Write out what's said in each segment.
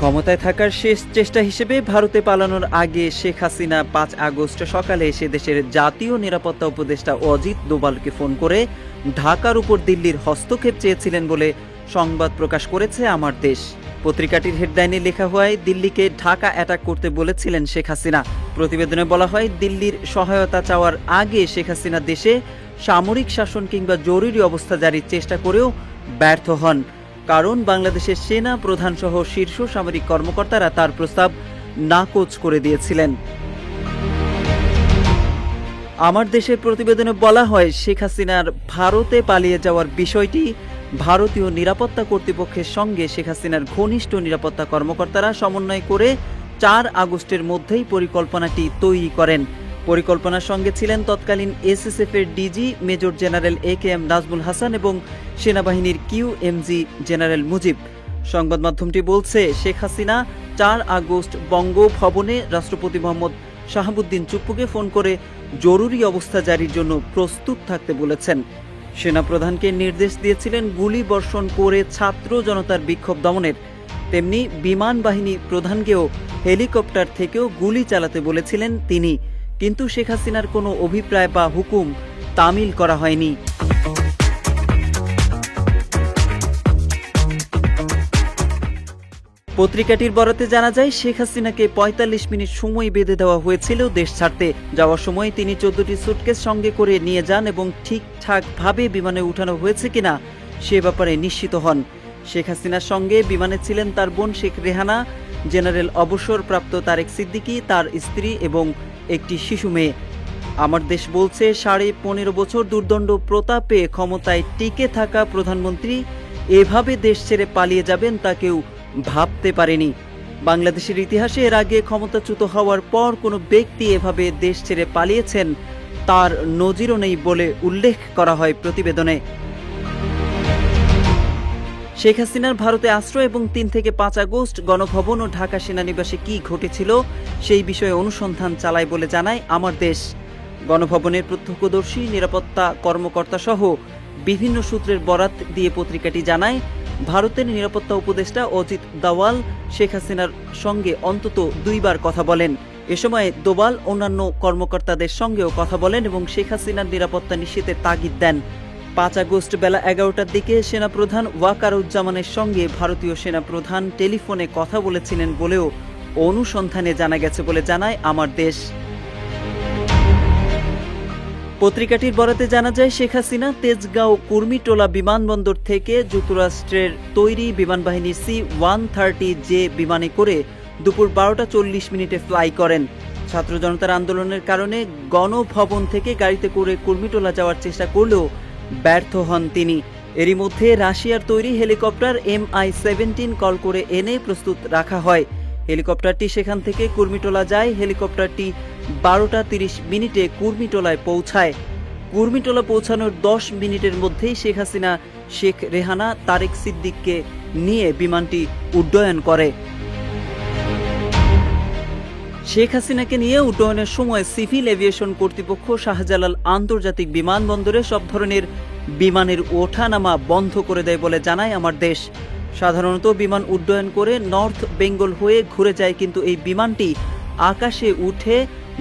ক্ষমতায় থাকার শেষ চেষ্টা হিসেবে ভারতে পালানোর আগে শেখ হাসিনা পাঁচ আগস্ট সকালে এসে দেশের জাতীয় নিরাপত্তা উপদেষ্টা অজিত দোবালকে ফোন করে ঢাকার উপর দিল্লির হস্তক্ষেপ চেয়েছিলেন বলে সংবাদ প্রকাশ করেছে আমার দেশ। পত্রিকাটির হেডলাইনে লেখা হয়, দিল্লিকে ঢাকা অ্যাটাক করতে বলেছিলেন শেখ হাসিনা। প্রতিবেদনে বলা হয়, দিল্লির সহায়তা চাওয়ার আগে শেখ হাসিনা দেশে সামরিক শাসন কিংবা জরুরি অবস্থা জারির চেষ্টা করেও ব্যর্থ হন। কারণ বাংলাদেশের সেনা প্রধান সহ শীর্ষ সামরিক কর্মকর্তারা তার প্রস্তাব নাকচ করে দিয়েছিলেন। আমার দেশের প্রতিবেদনে বলা হয়, শেখ হাসিনার ভারতে পালিয়ে যাওয়ার বিষয়টি ভারতীয় নিরাপত্তা কর্তৃপক্ষের সঙ্গে শেখ হাসিনার ঘনিষ্ঠ নিরাপত্তা কর্মকর্তারা সমন্বয় করে চার আগস্টের মধ্যেই পরিকল্পনাটি তৈরি করেন। পরিকল্পনার সঙ্গে ছিলেন তৎকালীন এসএসএফ এর DG major general A K M Nazmul Hasan এবং সেনাবাহিনীর কিউ এমজি জেনারেল মুজিব। সংবাদ মাধ্যমটি বলছে, শেখ হাসিনা চার আগস্ট বঙ্গভবনে রাষ্ট্রপতি মোহাম্মদ শাহাবুদ্দিন চুপ্পুকে ফোন করে জরুরি অবস্থা জারির জন্য প্রস্তুত থাকতে বলেছেন। সেনাপ্রধানকে নির্দেশ দিয়েছিলেন গুলি বর্ষণ করে ছাত্র জনতার বিক্ষোভ দমনের। তেমনি বিমান বাহিনী প্রধানকেও হেলিকপ্টার থেকেও গুলি চালাতে বলেছিলেন তিনি। কিন্তু শেখ হাসিনার কোনো অভিপ্রায় বা হুকুম তামিল করা হয়নি। পত্রিকাটির বরাতে জানা যায়, শেখ হাসিনাকে পঁয়তাল্লিশ মিনিট সময় বেঁধে দেওয়া হয়েছিল দেশ ছাড়তে। যাওয়ার সময় তিনি চোদ্দটি সুটকেস সঙ্গে করে নিয়ে যান এবং ঠিকঠাকভাবে বিমানে উঠানো হয়েছে কিনা সে ব্যাপারে নিশ্চিত হন। শেখ হাসিনার সঙ্গে বিমানে ছিলেন তার বোন শেখ রেহানা, জেনারেল অবসরপ্রাপ্ত তারেক সিদ্দিকী, তার স্ত্রী এবং একটি শিশু মেয়ে। আমার দেশ বলছে, সাড়ে পনেরো বছর দুর্দণ্ড প্রতাপে ক্ষমতায় টিকে থাকা প্রধানমন্ত্রী এভাবে দেশ ছেড়ে পালিয়ে যাবেন তা কেউ ভাবতে পারেনি। বাংলাদেশের ইতিহাসে এর আগে ক্ষমতাচ্যুত হওয়ার পর কোনো ব্যক্তি এভাবে দেশ ছেড়ে পালিয়েছেন তার নজিরও নেই বলে উল্লেখ করা হয় প্রতিবেদনে। শেখ হাসিনার ভারতে আশ্রয় এবং তিন থেকে পাঁচ আগস্ট গণভবন ও ঢাকা সেনানিবাসে কি ঘটেছিল সেই বিষয়ে অনুসন্ধান চালায় বলে জানায় আমার দেশ। গণভবনের প্রত্যক্ষদর্শী, নিরাপত্তা কর্মকর্তা সহ বিভিন্ন সূত্রের বরাত দিয়ে পত্রিকাটি জানায়, ভারতের নিরাপত্তা উপদেষ্টা অজিত দাওয়াল শেখ হাসিনার সঙ্গে অন্তত দুইবার কথা বলেন। এ সময় দোবাল অন্যান্য কর্মকর্তাদের সঙ্গেও কথা বলেন এবং শেখ হাসিনার নিরাপত্তা নিশ্চিতের তাগিদ দেন। পাঁচ আগস্ট বেলা এগারোটার দিকে সেনাপ্রধান ওয়াকারুজ্জামানের সঙ্গে ভারতীয় সেনাপ্রধান টেলিফোনে কথা বলেছিলেন বলেও অনুসন্ধানে জানা গেছে বলে জানায় আমার দেশ। পত্রিকাটির বরাতে জানা যায়, শেখ হাসিনা তেজগাঁও কুর্মিটোলা বিমানবন্দর থেকে যুক্তরাষ্ট্রের তৈরি বিমানবাহিনী সি ওয়ান থার্টি জে বিমানে করে দুপুর বারোটা চল্লিশ মিনিটে ফ্লাই করেন। ছাত্র জনতার আন্দোলনের কারণে গণভবন থেকে গাড়িতে করে কুর্মিটোলা যাওয়ার চেষ্টা করলেও ব্যর্থ হন তিনি। এরই মধ্যে রাশিয়ার তৈরি helicopter M I seventeen call করে এনে প্রস্তুত রাখা হয়। হেলিকপ্টারটি সেখান থেকে কুর্মিটোলা যায়। হেলিকপ্টারটি বারোটা তিরিশ মিনিটে কুর্মিটোলায় পৌঁছায়। কুর্মিটোলা পৌঁছানোর দশ মিনিটের মধ্যেই শেখ হাসিনা, শেখ রেহানা, তারেক সিদ্দিককে নিয়ে বিমানটি উড্ডয়ন করে। শেখ হাসিনাকে নিয়ে উড্ডয়নের সময় সিভিল এভিয়েশন কর্তৃপক্ষ শাহজালাল আন্তর্জাতিক বিমানবন্দরে সব ধরনের বিমানের ওঠানামা বন্ধ করে দেয় বলে জানায় আমার দেশ। সাধারণত বিমান উড্ডয়ন করে নর্থ বেঙ্গল হয়ে ঘুরে যায়, কিন্তু এই বিমানটি আকাশে উঠে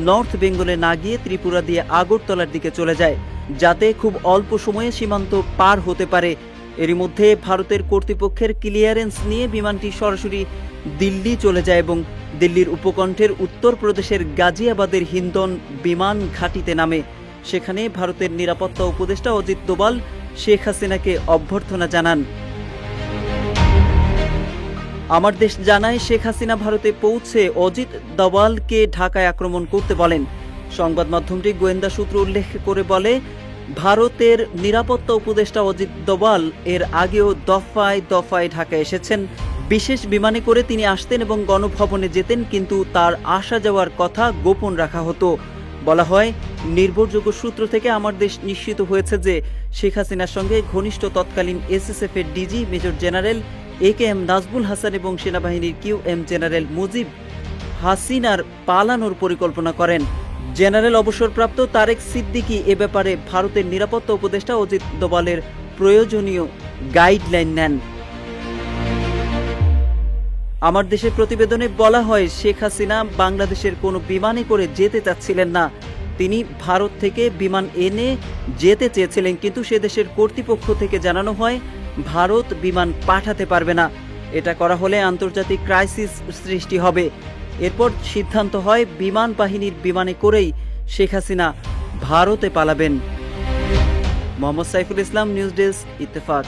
নর্থ বেঙ্গলে না গিয়ে ত্রিপুরা দিয়ে আগরতলার দিকে চলে যায়, যাতে খুব অল্প সময়ে সীমান্ত পার হতে পারে এরই মধ্যে ভারতের কর্তৃপক্ষের ক্লিয়ারেন্স নিয়ে বিমানটি সরাসরি দিল্লি চলে যায় এবং দিল্লির উপকণ্ঠের উত্তরপ্রদেশের গাজিয়াবাদের হিন্দন বিমান ঘাঁটিতে নামে। সেখানে ভারতের নিরাপত্তা উপদেষ্টা অজিত দোবাল শেখ হাসিনাকে অভ্যর্থনা জানান। আমার দেশ জানায় শেখ হাসিনা ভারতে পৌঁছে অজিত দওয়ালকে ঢাকায় আক্রমণ করতে বলেন। সংবাদ মাধ্যমটি গোয়েন্দা সূত্র উল্লেখ করে বলে ভারতের নিরাপত্তা উপদেষ্টা অজিত দোবাল এর আগেও দফায় দফায় ঢাকায় এসেছেন। বিশেষ বিমানে করে তিনি আসতেন এবং গণভবনে যেতেন, কিন্তু তার আসা যাওয়ার কথা গোপন রাখা হতো। বলা হয়, নির্ভরযোগ্য সূত্র থেকে আমার দেশ নিশ্চিত হয়েছে যে শেখ হাসিনার সঙ্গে ঘনিষ্ঠ তৎকালীন এসএসএফ এর DG major general A K M Nazbul Hasan এবং সেনাবাহিনীর কিউ এম জেনারেল মুজিব হাসিনার পালানোর পরিকল্পনা করেন। জেনারেল অবসরপ্রাপ্ত তারেক সিদ্দিকী এ ব্যাপারে ভারতের নিরাপত্তা উপদেষ্টা অজিত দোবালের প্রয়োজনীয় গাইডলাইন নেন। আমার দেশের প্রতিবেদনে বলা হয়, শেখ হাসিনা বাংলাদেশের কোনো বিমানে করে যেতে চাচ্ছিলেন না। তিনি ভারত থেকে বিমান এনে যেতে চেয়েছিলেন, কিন্তু সে দেশের কর্তৃপক্ষ থেকে জানানো হয়, ভারত বিমান পাঠাতে পারবে না। এটা করা হলে আন্তর্জাতিক ক্রাইসিস সৃষ্টি হবে। এরপর সিদ্ধান্ত হয় বিমান বাহিনীর বিমানে করেই শেখ হাসিনা ভারতে পালাবেন। Mohammad Saiful Islam, news desk, Ittefaq.